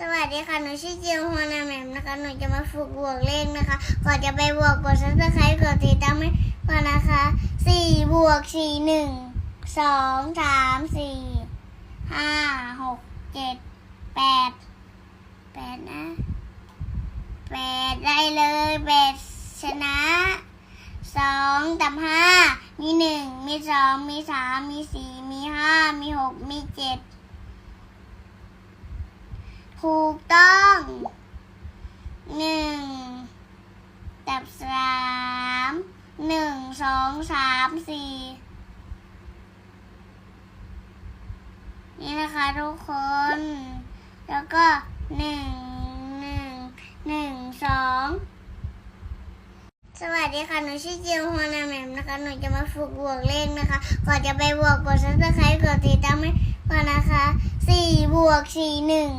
สวัสดีค่ะ หนูชื่อเจียวฮวนาแมมนะคะ หนูจะมาฝึกบวกเลขนะคะ ก่อนจะไปบวกกดซับสไครต์กดติดตามให้ก่อนนะคะสี่บวกสี่หนึ่งสองสามสี่ห้าหกเจ็ดแปดแปดนะแปดได้เลยแปดชนะสองตับห้ามีหนึ่งมีสองมีสามมีสี่มีห้ามีหกมีเจ็ด ถูกต้องหนึ่งตับสามหนึ่งสองสามสี่นี่นะคะทุกคน แล้วก็หนึ่งหนึ่งหนึ่งสองสวัสดีค่ะ หนูชื่อเจียวฮวนาแมมนะคะ หนูจะมาฝึกบวกเลขนะคะ ก่อนจะไปบวกกดซับสไครต์กดติดตามให้ก่อนนะคะสี่บวกสี่หนึ่ง